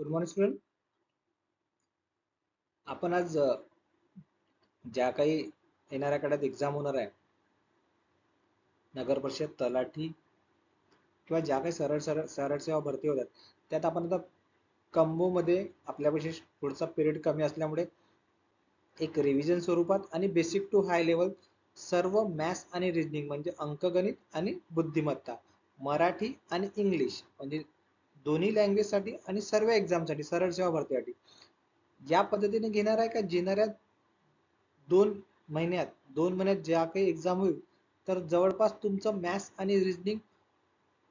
Good morning student आपण आज ज्या काही येणाऱ्या काळात एक्झाम होणार आहे नगर परिषद तलाठी किंवा ज्या काही सरळ सरळ सरळ सेवा भरती होतात त्यात आपण आता कंबोमध्ये मध्ये पुढचा पिरियड कमी असल्यामुळे एक रिव्हिजन स्वरूपात आणि बेसिक टू हाय लेवल सर्व मॅथ्स आणि रिजनिंग म्हणजे अंकगणित आणि बुद्धिमत्ता मराठी आणि इंग्लिश म्हणजे दोन्ही लँग्वेजसाठी आणि सर्व एक्झामसाठी सरळ सेवा भरतीसाठी. या पद्धतीने घेणार आहे का? घेणाऱ्या दोन महिन्यात दोन महिन्यात ज्या काही एक्झाम होईल तर जवळपास तुमचं मॅथ्स आणि रिजनिंग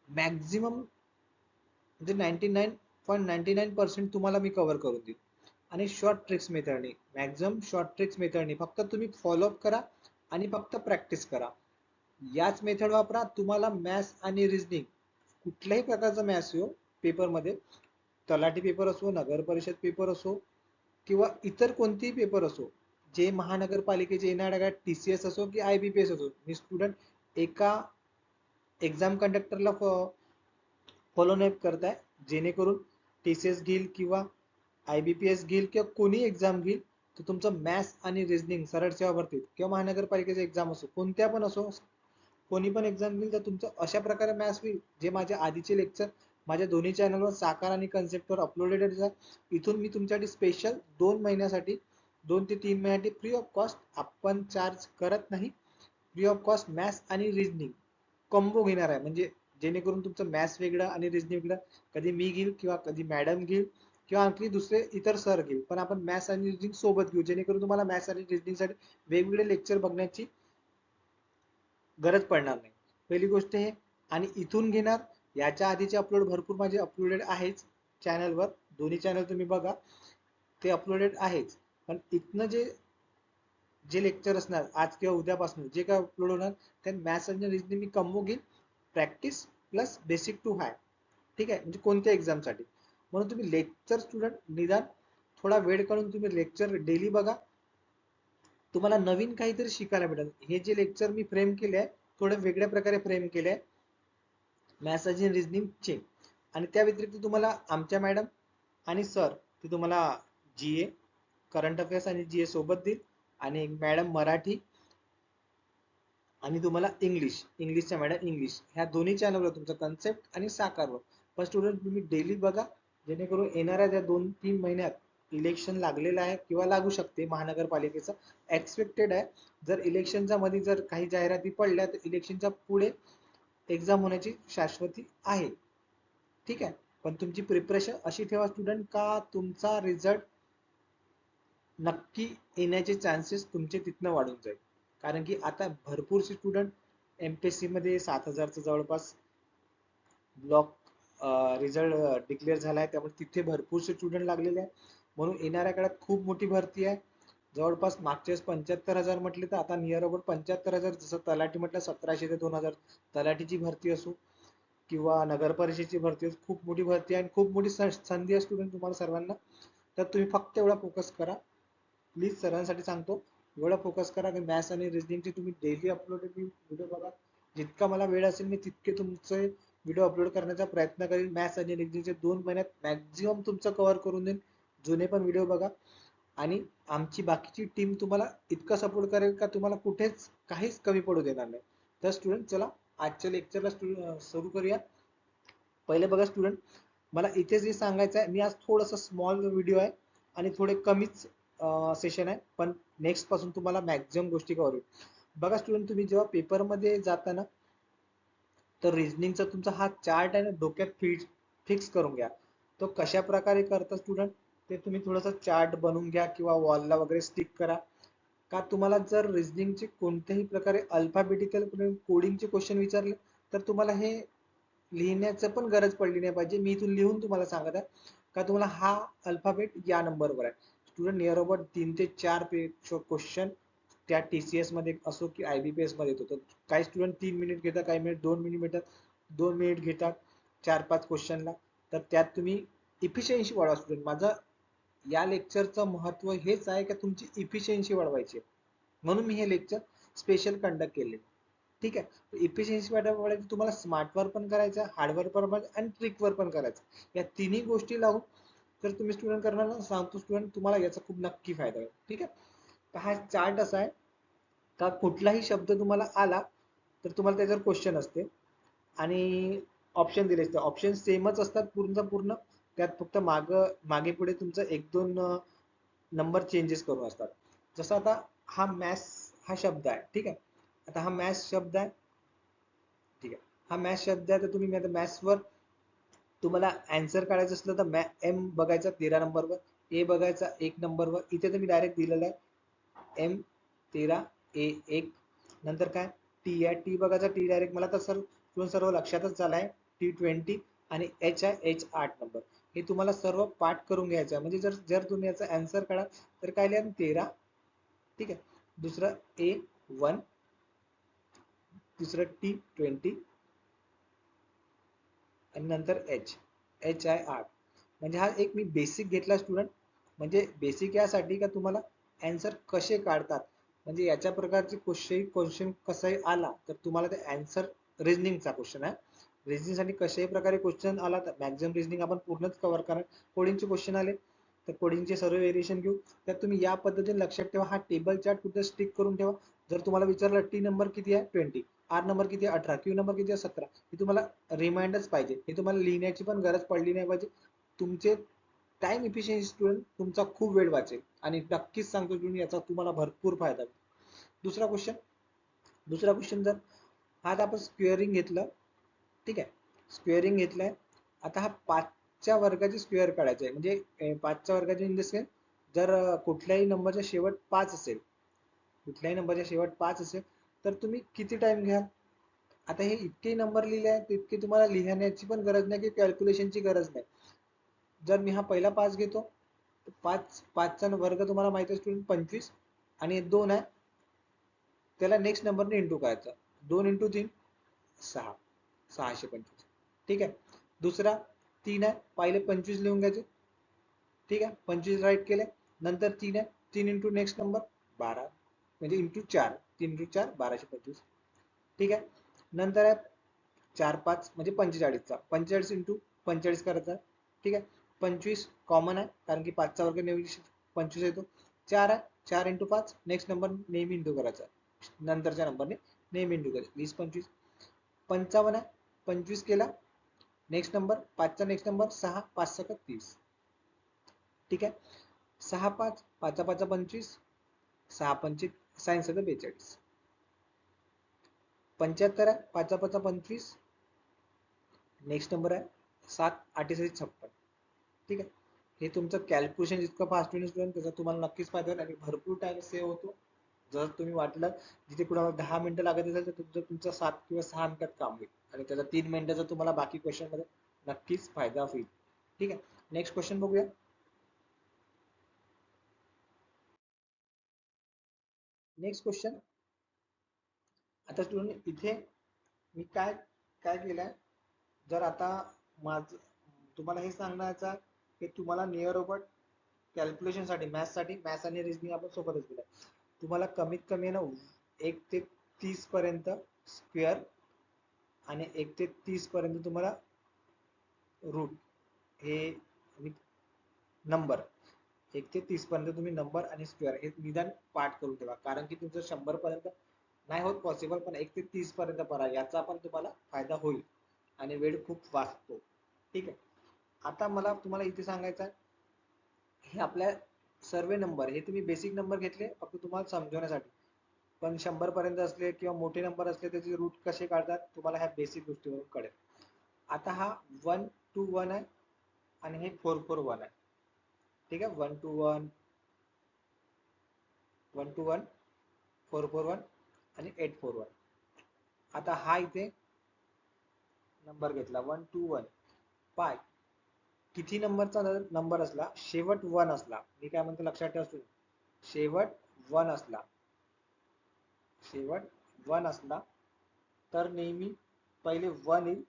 मॅक्झिमम म्हणजे ninety nine point ninety nine percent तुम्हाला मी कव्हर करून देईल. आणि शॉर्ट ट्रिक्स मेथडनी मॅक्झिमम शॉर्ट ट्रिक्स मेथडनी फक्त तुम्ही फॉलोअप करा आणि फक्त प्रॅक्टिस करा. याच मेथड वापरा. तुम्हाला मॅथ्स आणि रिजनिंग कुठल्याही प्रकारचा मॅथ्स येऊ हो, पेपरमध्ये तलाठी पेपर असो नगर परिषद पेपर असो किंवा इतर कोणतेही पेपर असो जे महानगरपालिकेचे येणार का टी सी एस असो की आय बी पी एस असो मी स्टुडंट एका एक्झाम कंडक्टरला फॉलो नाही करताय जेणेकरून टी सी एस घेईल किंवा आय बी पी एस घेईल किंवा कोणी एक्झाम घेईल तर तुमचं मॅथ्स आणि रिजनिंग सरळ सेवा भरतील. किंवा महानगरपालिकेचे एक्झाम असो कोणत्या पण असो कोणी पण एक्झाम घेईल तर तुमचं अशा प्रकारे मॅथ्स होईल जे माझ्या आधीचे लेक्चर माझ्या दोन्ही चॅनलवर साकार आणि कन्सेप्टवर अपलोडेड आहे इथून मी तुमच्यासाठी स्पेशल दोन महिन्यासाठी दोन ते तीन महिन्यासाठी फ्री ऑफ कॉस्ट आपण चार्ज करत नाही. फ्री ऑफ कॉस्ट मॅथ्स आणि रिजनिंग कॉम्बो घेणार आहे. म्हणजे जेणेकरून तुमचं मॅथ्स वेगळं आणि रिजनिंग वेगळं. कधी मी घेईल किंवा कधी मॅडम घेईल किंवा आणखी दुसरे इतर सर घेईल. पण आपण मॅथ्स आणि रिजनिंग सोबत घेऊ. जेणेकरून तुम्हाला मॅथ्स आणि रिजनिंगसाठी वेगवेगळे लेक्चर बघण्याची गरज पडणार नाही. पहिली गोष्ट हे आणि इथून घेणार याच्या आधीचे अपलोड भरपूर माझे अपलोडेड आहेच चॅनलवर दोन्ही चॅनल तुम्ही बघा ते अपलोडेड आहेच. पण इथनं जे जे लेक्चर असणार आज किंवा उद्यापासून जे काय अपलोड होणार ते मॅथ्स आणि रिजनिंग मी कम्बो घेईल practice plus basic to high ठीक आहे? म्हणजे कोणत्या एक्झामसाठी म्हणून तुम्ही लेक्चर स्टुडंट निदान थोडा वेळ काढून तुम्ही लेक्चर डेली बघा. तुम्हाला नवीन काहीतरी शिकायला भेटेल. हे जे लेक्चर मी फ्रेम केले आहे थोडं वेगळ्या प्रकारे फ्रेम केले आहे. मॅथ्स रिजनिंग चेक आणि त्या व्यतिरिक्त तुम्हाला आमच्या मॅडम आणि सर ते तुम्हाला जी ए करंट अफेअर्स आणि जी ए सोबत देईल. आणि मॅडम मराठी आणि तुम्हाला इंग्लिश इंग्लिशच्या मॅडम इंग्लिश ह्या दोन्ही चॅनलवर तुमचा कन्सेप्ट आणि साकारवर पण स्टुडंट तुम्ही डेली बघा जेणेकरून येणाऱ्या त्या दोन तीन महिन्यात इलेक्शन लागलेलं आहे किंवा लागू शकते महानगरपालिकेचं. एक्सपेक्टेड आहे. जर इलेक्शनच्या मध्ये जर काही जाहिराती पडल्या तर इलेक्शनच्या पुढे एक्झाम होण्याची शाश्वती आहे. ठीक आहे? पण तुमची प्रिपरेशन अशी ठेवा स्टुडंट का तुमचा रिझल्ट नक्की येण्याचे चान्सेस तुमचे तिथनं वाढून जाईल. कारण की आता भरपूरसे student M P S C मध्ये सात हजारचं जवळपास ब्लॉक रिझल्ट डिक्लेअर झाला आहे त्यामुळे तिथे भरपूरसे स्टुडंट लागलेले आहे म्हणून येणाऱ्या काळात खूप मोठी भरती आहे. जवळपास मागच्या वेळेस पंच्याहत्तर हजार म्हटले तर आता नियर अबाउट पंच्याहत्तर हजार जसं तलाठी म्हटलं सतराशे ते दोन हजार. तलाठीची भरती असो किंवा नगर परिषदेची भरती असो खूप मोठी भरती आहे आणि खूप मोठी संधी आहे स्टुडंट तुम्हाला सर्वांना. तर तुम्ही फक्त एवढा फोकस करा. प्लीज सर्वांसाठी सांगतो एवढा फोकस करा की मॅथ्स आणि रिजनिंगचे तुम्ही डेली अपलोड व्हिडिओ बघा. जितका मला वेळ असेल मी तितके तुमचे व्हिडिओ अपलोड करण्याचा प्रयत्न करेन. मॅथ्स आणि रिजनिंगचे दोन महिन्यात मॅक्झिमम तुमचं कव्हर करून देईन. जुने पण व्हिडिओ बघा. आणि आमची बाकीची टीम तुम्हाला इतका सपोर्ट करेल का तुम्हाला कुठेच काहीच कमी पडू देणार नाही. तर स्टुडंट चला आजच्या लेक्चरला सुरू करूया पहिले बघा स्टुडंट मला इथे जे सांगायचं आहे मी आज थोडंसं स्मॉल व्हिडिओ आहे आणि थोडे कमीच सेशन आहे. पण नेक्स्टपासून तुम्हाला मॅक्झिमम गोष्टी कव्हर होईल. बघा स्टुडंट तुम्ही जेव्हा पेपरमध्ये जाताना तर रिजनिंगचा तुमचा हा चार्ट आहे ना डोक्यात फिक्स करून घ्या. तो कशा प्रकारे करता स्टुडंट ते तुम्ही थोडासा चार्ट बनवून घ्या किंवा वॉलला वगैरे स्टिक करा. का तुम्हाला जर रिजनिंगचे कोणत्याही प्रकारे अल्फाबेटिकल कोडिंगचे क्वेश्चन विचारले तर तुम्हाला हे लिहिण्याचं पण गरज पडली नाही पाहिजे. मी इथून लिहून तुम्हाला सांगत आहे. का तुम्हाला हा अल्फाबेट या नंबरवर आहे. स्टुडंट नियर अबाउट तीन ते चार क्वेश्चन त्या टी सी एसमध्ये असो की आय बी पी एसमध्ये येतो. तर काही स्टुडंट तीन मिनिट घेतात काही मिनिट दोन मिनिट घेतात. दोन मिनिट घेतात चार पाच क्वेश्चनला तर त्यात तुम्ही इफिशियन्सी वाढवा स्टुडंट माझं या लेक्चरचं महत्त्व हेच आहे की तुमची इफिशियन्सी वाढवायची म्हणून मी हे लेक्चर स्पेशल कंडक्ट केले. ठीक आहे? इफिशियन्सी वाढवायची तुम्हाला स्मार्टवर पण करायचं हार्डवर पण आणि ट्रिकवर पण करायचं. या तिन्ही गोष्टी लावून जर तुम्ही स्टुडंट करणार ना सांगतो स्टुडंट तुम्हाला याचा खूप नक्की फायदा होईल. ठीक आहे? हा चार्ट असा आहे. का कुठलाही शब्द तुम्हाला आला तर तुम्हाला त्याच्यावर क्वेश्चन असते. आणि ऑप्शन दिले असते. ऑप्शन सेमच असतात पूर्ण पूर्ण. त्यात फक्त माग मागे पुढे तुमचं एक दोन नंबर चेंजेस करून असतात. जसं आता हा मॅथ्स हा शब्द आहे ठीक आहे? आता हा मॅथ्स शब्द आहे ठीक आहे? हा मॅथ्स शब्द आहे तर तुम्ही आता मॅथ्सवर तुम्हाला अँसर काढायचं असलं तर मॅ एम बघायचा तेरा नंबरवर ए बघायचा एक नंबरवर इथे तुम्ही डायरेक्ट दिलेलं आहे. एम तेरा ए एक. नंतर काय? टी आहे. टी बघायचा टी डायरेक्ट मला तर सर तुम्ही सर्व लक्षातच झाला आहे. टी ट्वेंटी आणि एच आहे. एच आठ नंबर हे तुम्हाला सर्व पाठ करून घ्यायचं आहे. म्हणजे जर जर तुम्ही याचा अँसर काढा तर काय लिहा तेरा. ठीक आहे. दुसरं ए वन तिसरं टी ट्वेंटी आणि नंतर एच एच आय आर म्हणजे हा एक मी बेसिक घेतला स्टुडंट म्हणजे बेसिक यासाठी का तुम्हाला अँसर कसे काढतात? म्हणजे याच्या प्रकारचे क्वेश्चन क्वेश्चन कसाही आला तर तुम्हाला ते अँसर रिझनिंगचा क्वेश्चन आहे. रिझनिंगसाठी कशाही प्रकारे क्वेश्चन आला तर मॅक्झिमम रिझनिंग आपण पूर्णच कव्हर करा. कोडिंगचे क्वेश्चन आले तर कोडिंगचे सर्व व्हेरिएशन घेऊ. तर तुम्ही या पद्धतीने लक्षात ठेवा हा टेबल चार्ट कुठे स्टिक करून ठेवा. जर तुम्हाला विचारलं टी नंबर किती आहे? ट्वेंटी आर नंबर किती आहे? अठरा. क्यू नंबर किती आहे? सतरा. हे तुम्हाला रिमाइंडच पाहिजे. हे तुम्हाला लिहिण्याची पण गरज पडली नाही पाहिजे. तुमचे टाइम इफिशियन्सी स्टुडंट तुमचा खूप वेळ वाचेल. आणि नक्कीच सांगतो स्टुडंट याचा तुम्हाला भरपूर फायदा होईल. दुसरा क्वेश्चन दुसरा क्वेश्चन जर हा आपण स्क्वेअरिंग घेतलं ठीक आहे. स्क्वेअरिंग घेतलाय. आता हा पाचच्या वर्गाचे स्क्वेअर काढायचे आहे. म्हणजे पाचच्या वर्गाचे इन द सेन्स जर कुठल्याही नंबरच्या शेवट पाच असेल कुठल्याही नंबरच्या शेवट पाच असेल तर तुम्ही किती टाइम घ्याल? आता हे इतके नंबर लिहिले आहेत इतके तुम्हाला लिहिण्याची पण गरज नाही की कॅल्क्युलेशनची गरज नाही. जर मी हा पहिला पाच घेतो पाच पाचचा वर्ग तुम्हाला माहिती आहे स्टुडंट पंचवीस आणि दोन आहे. त्याला नेक्स्ट नंबरने इंटू करायचा. दोन इंटू तीन सहा. सहाशे पंचवीस. ठीक आहे? दुसरा तीन आहे. पहिले पंचवीस लिहून घ्यायचे. ठीक आहे? पंचवीस राईट केले. नंतर तीन आहे. तीन इंटू नेक्स्ट नंबर बारा. म्हणजे इंटू चार. तीन इंटू चार बाराशे पंचवीस. ठीक आहे? नंतर आहे चार पाच म्हणजे पंचेचाळीसचा. पंचेचाळीस इंटू पंचेचाळीस करायचा. ठीक आहे? पंचवीस कॉमन आहे कारण की पाचचा वर्ग नेहमी पंचवीस येतो. चार आहे. चार इंटू पाच नेक्स्ट नंबर नेहमी इंटू करायचा. नंतरच्या नंबरने नेहमी इंटू करायचं. वीस पंचवीस. पंचावन्न आहे. पंचवीस केला. नेक्स्ट नंबर पाचचा नेक्स्ट नंबर सहा पाच सका तीस. ठीक आहे? सहा पाच पाचा पाचा पंचवीस सहा पंचवीस सायन्स बेचाळीस. पंच्याहत्तर आहे पाचा पाचा पंचवीस. नेक्स्ट नंबर आहे सात अठ्ठेचाळीस छप्पन. ठीक आहे? हे तुमचं कॅल्क्युलेशन जितकं फास्ट होईल स्टुडंट त्याचा तुम्हाला नक्कीच फायदा होईल आणि भरपूर टाइम सेव्ह होतो. जर तुम्ही वाटलं जिथे कुणाला दहा मिनिटं लागत असेल तर तुमचं तुमचं सात किंवा सहा मिनिटात काम होईल. आणि त्याचा तीन मिनिटाचा तुम्हाला बाकी क्वेश्चनमध्ये नक्कीच फायदा होईल. ठीक आहे? नेक्स्ट क्वेश्चन बघूया. नेक्स्ट क्वेश्चन आता स्टुडंट इथे मी काय काय केलंय? जर आता माझ तुम्हाला हे सांगण्याचा की तुम्हाला नियर रोबोट कॅल्क्युलेशनसाठी मॅथ्ससाठी मॅथ्स आणि रिजनिंग आपण सोबतच दिलं तुम्हाला कमीत कमी ना एक ते तीस पर्यंत स्क्वेअर आणि एक ते तीस पर्यंत तुम्हाला रूट हे नंबर एक ते तीस पर्यंत तुम्ही नंबर आणि स्क्वेअर हे निदान पाठ करून ठेवा. कारण की तुमचं शंभर पर्यंत नाही होत पॉसिबल पण एक ते तीस पर्यंत परा याचा पण तुम्हाला फायदा होईल आणि वेळ खूप वाचतो. ठीक आहे. आता मला तुम्हाला इथे सांगायचं आहे. हे आपल्या सर्वे नंबर हे तुम्ही बेसिक नंबर घेतले फक्त तुम्हाला समजवण्यासाठी. पण शंभर पर्यंत असले किंवा मोठे नंबर असले त्याचे रूट कसे काढतात तुम्हाला ह्या बेसिक गोष्टीवरून कळेल. आता हा वन टू वन आहे आणि हे फोर फोर वन आहे. ठीक आहे? One two one one two one four four one आणि एट फोर वन आता हा इथे नंबर घेतला वन टू वन पाय. किती नंबरचा नंबर असला शेवट वन असला मी काय म्हणतो लक्षात ठेवा शेवट वन असला शेवट वन असला तर नेहमी पहिले वन येईल.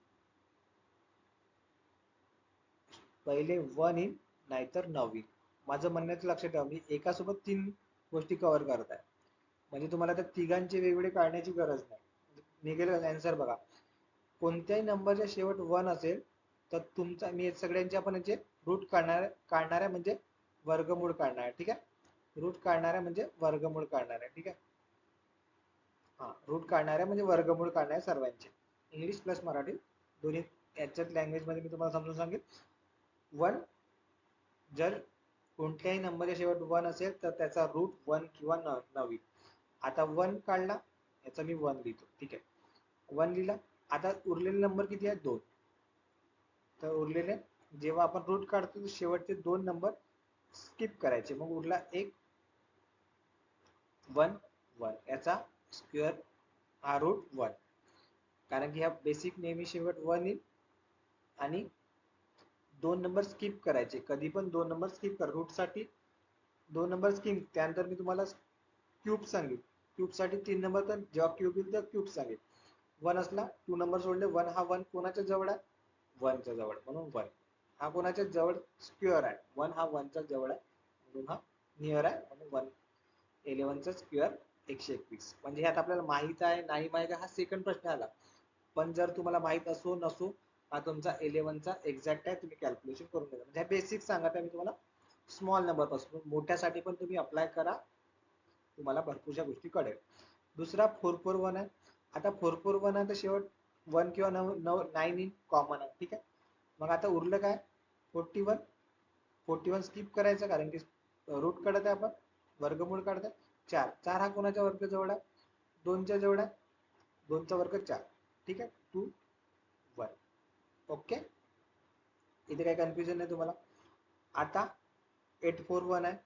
पहिले वन येईल नाहीतर नऊ येईल. माझं म्हणण्याचं लक्षात ठेवा. मी एकासोबत तीन गोष्टी कव्हर करत आहे. म्हणजे तुम्हाला त्या तिघांचे वेगवेगळे काढण्याची गरज नाही. निघेल आन्सर बघा. कोणत्याही नंबरच्या शेवट वन असेल तर तुमचा मी सगळ्यांचे आपण याचे रूट काढणार काढणार आहे म्हणजे वर्गमूळ काढणार आहे ठीक आहे? रूट काढणार आहे म्हणजे वर्गमूळ काढणार आहे ठीक आहे? हा रूट काढणार आहे म्हणजे वर्गमूळ काढणार आहे सर्वांचे. इंग्लिश प्लस मराठी दोन्ही याच्यात लँग्वेजमध्ये मी तुम्हाला समजून सांगेन. वन जर कोणत्याही नंबरच्या शेवट वन असेल तर त्याचा रूट वन किंवा नवीन आता वन काढला याचा मी वन लिहितो ठीक आहे? वन लिहिला आता उरलेले नंबर किती आहे दोन. तर उरलेले. जेव्हा आपण रूट काढतो शेवटचे दोन नंबर स्किप करायचे. मग उरला एक वन वन याचा स्क्वेअर हा रूट वन कारण की ह्या बेसिक नेहमी शेवट वन येईल. आणि दोन नंबर स्किप करायचे. कधी पण दोन नंबर स्किप कर. रूटसाठी दोन नंबर स्किप त्यानंतर मी तुम्हाला क्यूब सांगेल. क्यूबसाठी तीन नंबर तर जेव्हा क्यूब येईल तेव्हा क्यूब सांगेल. वन असला टू नंबर सोडले वन हा वन कोणाच्या जवळ आहे? वनच्या जवळ म्हणून वन. हा कोणाच्या जवळ? स्क्युअर आहे. वन हा वनच्या जवळ आहे. म्हणून हा नियर आहे. म्हणून वन इलेव्हनचा स्क्युअर एकशे एकवीस. म्हणजे ह्यात आपल्याला माहीत आहे नाही माहीत आहे हा सेकंड प्रश्न आला. पण जर तुम्हाला माहीत असो नसो हा तुमचा इलेव्हनचा एक्झॅक्ट आहे तुम्ही कॅल्क्युलेशन करून घ्या. म्हणजे बेसिक सांगत आहे मी तुम्हाला. स्मॉल नंबरपासून. मोठ्यासाठी पण तुम्ही अप्लाय करा. तुम्हाला भरपूरशा गोष्टी कळेल. दुसरा फोर फोर वन आहे. आता फोर फोर वन आहे तर शेवट वन किंवा नऊ नऊ नाईन इन कॉमन आहे. ठीक आहे? मग आता उरलं काय? Forty one forty one skip करायचं कारण की रूट काढत आहे आपण. वर्गमूळ काढत आहे. चार. चार हा कोणाच्या वर्ग जवळ आहे? दोनच्या जवळ आहे. दोनचा वर्ग चार. ठीक आहे? टू वन ओके इथे काही कन्फ्युजन नाही तुम्हाला. आता एट फोर वन आहे.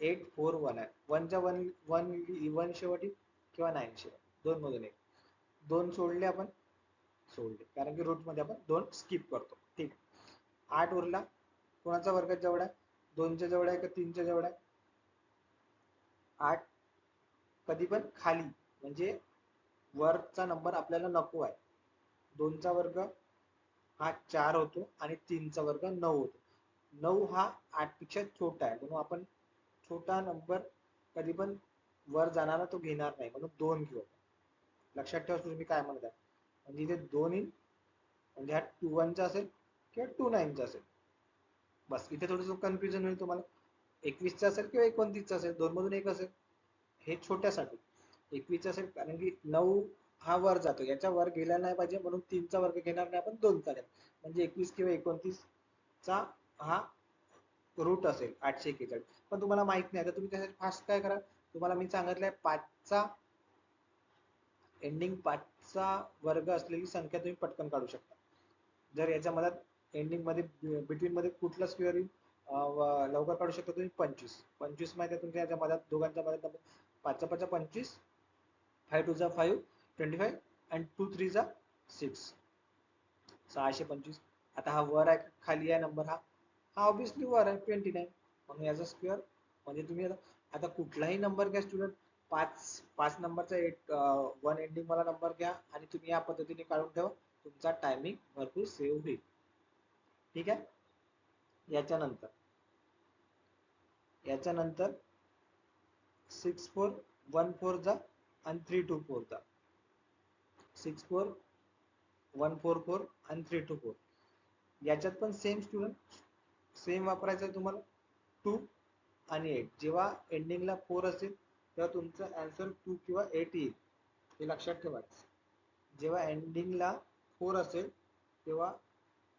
एट फोर वन आहे. वनच्या वन वन वन शेवटी किंवा नाईन शेवट. दोन मधून एक. दोन सोडले आपण. सोडले कारण की रूटमध्ये आपण दोन स्किप करतो. ठीक. आठ उरला कोणाचा वर्ग जवळ आहे? दोनच्या जवळ आहे का तीनच्या जवळ आहे? आठ. कधी पण खाली म्हणजे वरचा नंबर आपल्याला नको आहे. दोनचा वर्ग हा चार होतो आणि तीनचा वर्ग नऊ होतो. नऊ हा आठपेक्षा छोटा आहे. म्हणून आपण छोटा नंबर कधी पण वर जाणारा तो घेणार नाही. म्हणून दोन घेऊ लक्षात ठेवा तुम्ही काय म्हणत आहे म्हणजे इथे दोन येईल म्हणजे हा टू वनचा असेल किंवा टू नाईनचा असेल. बस इथे थोडंसं कन्फ्युजन होईल तुम्हाला. एकवीसचा असेल किंवा एकोणतीसचा असेल दोन मधून एक असेल. हे छोट्यासाठी. एकवीसचा असेल कारण की नऊ हा वर जातो. याच्या वर गेला नाही पाहिजे म्हणून तीनचा वर्ग घेणार नाही आपण दोन चालेल म्हणजे एकवीस किंवा एकोणतीस चा हा रूट असेल आठशे एक्केचाळीस पण तुम्हाला माहीत नाही तर तुम्ही त्यासाठी फास्ट काय करा? तुम्हाला मी सांगितलंय पाचचा एंडिंग पाच चा वर्ग असलेली संख्या तुम्ही पटकन काढू शकता. जर याच्या मधात एंडिंगमध्ये बिटवीन मध्ये कुठला स्क्वेअर येईल लवकर काढू शकता तुम्ही पंचवीस. पंचवीस माहिती आहे तुमच्या याच्या मधात दोघांच्या मधात नंबर पाचचा पाचचा पंचवीस फाय टू जा five twenty five and two three जा सिक्स सहाशे पंचवीस. आता हा वर आहे खाली आहे नंबर हा. हा ऑब्विसली वर आहे ट्वेंटी नाईन म्हणून याचा स्क्वेअर म्हणजे तुम्ही आता आता कुठलाही नंबर घ्या स्टुडंट पाच पाच नंबरचा एट वन एंडिंग मला नंबर घ्या आणि तुम्ही या पद्धतीने काढून ठेवा. तुमचा टायमिंग भरपूर सेव्ह होईल. ठीक आहे? याच्यानंतर. याच्यानंतर सिक्स फोर वन फोर जा आणि थ्री टू फोर जा. Six four one four four आणि थ्री टू फोर याच्यात पण सेम स्टुडंट सेम वापरायचं आहे तुम्हाला. टू आणि एट जेव्हा एंडिंगला फोर असेल तेव्हा तुमचं आन्सर टू किंवा एट येईल. हे लक्षात ठेवायचं. जेव्हा एंडिंगला फोर असेल तेव्हा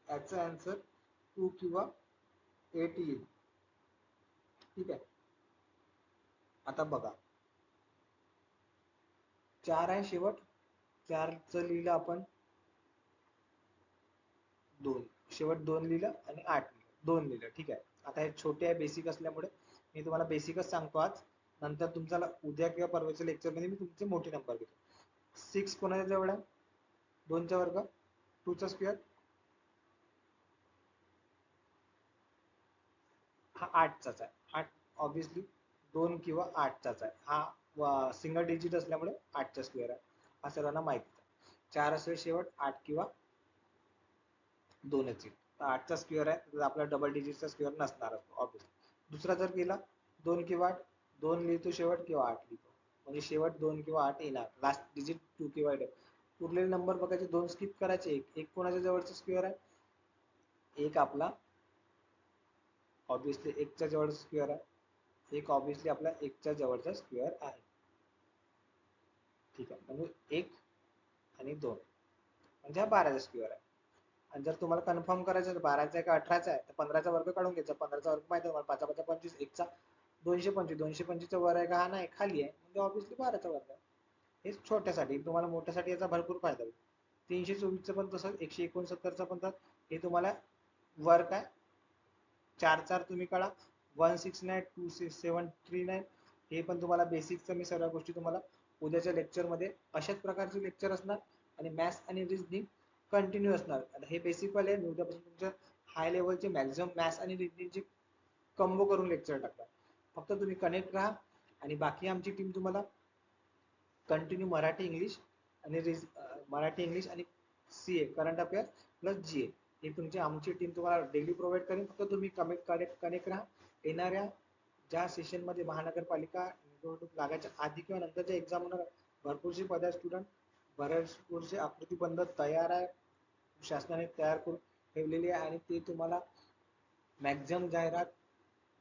याचा आन्सर टू किंवा एट येईल. ठीक आहे? आता बघा. चार आहे शेवट. चारचं लिहिलं आपण. दोन. शेवट दोन लिहिलं आणि आठ लिहिलं. दोन लिहिलं. ठीक आहे? आता हे छोटे आहे बेसिक असल्यामुळे मी तुम्हाला बेसिकच सांगतो आज. नंतर तुमचा उद्या किंवा परवाच्या लेक्चरमध्ये मी तुमचे मोठे नंबर घेतो सिक्स कोणाच्या जवळ आहे? दोनचा वर्ग टूचा स्क्वेअर हा आठचाच आहे. आठ ऑब्विसली दोन किंवा आठचाच आहे. हा सिंगल डिजिट असल्यामुळे आठचा स्क्वेअर आहे. हा सर्वांना माहिती चार असेल शेवट आठ किंवा दोनच येईल. आठचा स्क्वेअर आहे. तर आपला डबल डिजिटचा स्क्वेअर नसणार ऑब्विसली दुसरा जर केला दोन किंवा आठ दोन लिहितो शेवट किंवा आठ लिहितो म्हणजे शेवट दोन किंवा आठ येणार. लास्ट डिजिट टू किंवा एट उरलेले नंबर बघायचे दोन स्किप करायचे एक एक कोणाच्या जवळचा स्क्वेअर आहे? एक आपला ऑब्विसली एकच्या जवळ स्क्वेअर आहे. एक ऑब्विसली आपला एकच्या जवळचा स्क्वेअर आहे. ठीक आहे. म्हणजे एक आणि दोन. म्हणजे हा बाराचा स्क्वेअर आहे. आणि जर तुम्हाला कन्फर्म करायचं तर बाराचा आहे का अठराचा आहे तर पंधराचा वर्ग काढून घ्यायचा. पंधराचा वर्ग माहिती आहे तुम्हाला. पाच पाचा पंचवीस एकचा. दोनशे पंचवीस दोनशे पंचवीसचा वर आहे का? हा नाही खाली आहे. म्हणजे ऑब्विसली बाराचा वर्ग आहे. हे छोट्यासाठी तुम्हाला मोठ्यासाठी याचा भरपूर फायदा होईल. तीनशे चोवीसचं पण तसं एकशे एकोणसत्तरचं पण तर हे तुम्हाला वर काय? चार चार तुम्ही कळा one six nine two six seven three nine. हे पण तुम्हाला बेसिकचं मी सर्व गोष्टी तुम्हाला उद्याच्या लेक्चरमध्ये अशाच प्रकारचे लेक्चर असणार आणि मॅथ्स आणि रिजनिंग कंटिन्यू असणार. आता हे बेसिकवाले आहे उद्यापासून तुमच्या हाय लेवलचे मॅक्झिमम मॅथ्स आणि रिजनिंगचे कंबो करून लेक्चर टाकतात फक्त तुम्ही कनेक्ट राहा आणि बाकी आमची टीम तुम्हाला कंटिन्यू मराठी इंग्लिश आणि रिज मराठी इंग्लिश आणि C A current affair plus G A ही तुमची आमची टीम तुम्हाला डेली प्रोव्हाइड करेन फक्त तुम्ही कनेक्ट कनेक्ट कनेक्ट राहा. येणाऱ्या ज्या सेशनमध्ये महानगरपालिका निवडणूक लागायच्या आधी किंवा नंतरच्या एक्झाम होणार भरपूरशी पदा स्टुडंट भरपूरसे आकृतीबंध तयार आहे. शासनाने तयार करून ठेवलेली आहे आणि ते तुम्हाला मॅक्झिमम जाहिरात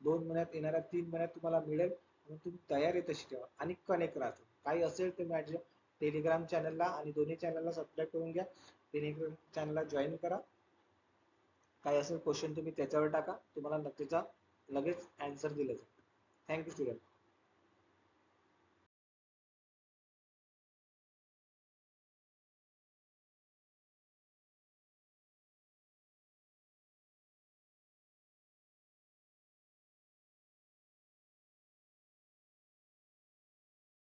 दोन महिन्यात येणाऱ्या तीन महिन्यात तुम्हाला मिळेल म्हणून तुम्ही तयारी तशी ठेवा. आणि कनेक्ट राहा काही असेल तर माझ्या टेलिग्राम चॅनलला आणि दोन्ही चॅनलला सबस्क्राईब करून घ्या. टेलिग्राम चॅनलला जॉईन करा. काही असेल क्वेश्चन तुम्ही त्याच्यावर टाका. तुम्हाला नक्कीचा लगेच अँसर दिलं जाईल. Thank you student